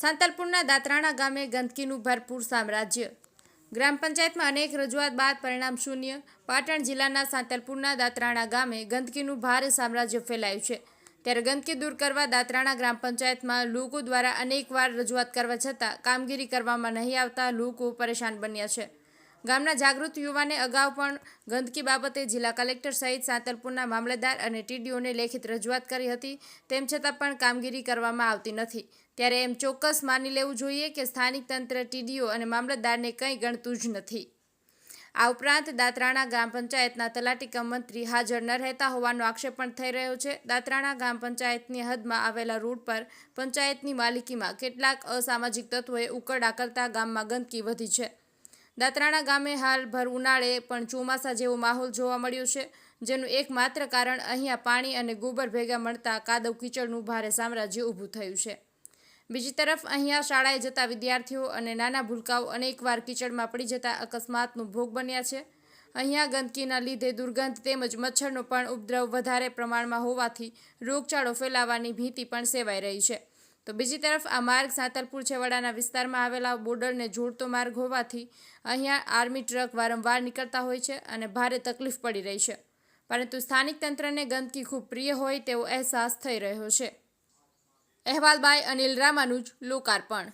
સાંતલપુરના દાતરાણા ગામે ગંદકીનું ભરપૂર સામ્રાજ્ય. ગ્રામ પંચાયતમાં અનેક રજૂઆત બાદ પરિણામ શૂન્ય. પાટણ જિલ્લાના સાંતલપુરના દાતરાણા ગામે ગંદકીનું ભારે સામ્રાજ્ય ફેલાયું છે. ત્યારે ગંદકી દૂર કરવા દાતરાણા ગ્રામ પંચાયતમાં લોકો દ્વારા અનેકવાર રજૂઆત કરવા છતાં કામગીરી કરવામાં નહીં આવતા લોકો પરેશાન બન્યા છે. ગામના જાગૃત યુવાને અગાઉ પણ ગંદકી બાબતે જિલ્લા કલેક્ટર સહિત સાંતલપુરના મામલતદાર અને ટીડીઓને લેખિત રજૂઆત કરી હતી, તેમ છતાં પણ કામગીરી કરવામાં આવતી નથી. ત્યારે એમ ચોક્કસ માની લેવું જોઈએ કે સ્થાનિક તંત્ર, ટીડીઓ અને મામલતદારને કંઈ ગણતું જ નથી. આ ઉપરાંત દાતરાણા ગ્રામ પંચાયતના તલાટી કમ મંત્રી હાજર ન રહેતા હોવાનો આક્ષેપ પણ થઈ રહ્યો છે. દાતરાણા ગ્રામ પંચાયતની હદમાં આવેલા રોડ પર પંચાયતની માલિકીમાં કેટલાક અસામાજિક તત્વોએ ઉકરડા કરતા ગામમાં ગંદકી વધી છે. દાતરાણા ગામે હાલ ભર ઉનાળે પણ ચોમાસા જેવો માહોલ જોવા મળ્યો છે, જેનું એકમાત્ર કારણ અહીંયા પાણી અને ગોબર ભેગા મળતા કાદવ કીચડનું ભારે સામ્રાજ્ય ઊભું થયું છે. બીજી તરફ અહીંયા શાળાએ જતા વિદ્યાર્થીઓ અને નાના ભૂલકાઓ અનેકવાર કીચડમાં પડી જતા અકસ્માતનો ભોગ બન્યા છે. અહીંયા ગંદકીના લીધે દુર્ગંધ તેમજ મચ્છરનો પણ ઉપદ્રવ વધારે પ્રમાણમાં હોવાથી રોગચાળો ફેલાવાની ભીતિ પણ સેવાઈ રહી છે. તો બીજી તરફ આ માર્ગ સાંતલપુર છેવાડાના વિસ્તારમાં આવેલા બોર્ડરને જોડતો માર્ગ હોવાથી અહીંયા આર્મી ટ્રક વારંવાર નીકળતા હોય છે અને ભારે તકલીફ પડી રહી છે. પરંતુ સ્થાનિક તંત્રને ગંદકી ખૂબ પ્રિય હોય તેવો અહેસાસ થઈ રહ્યો છે. અહેવાલ બાય અનિલ રામાનુજ, લોકાર્પણ.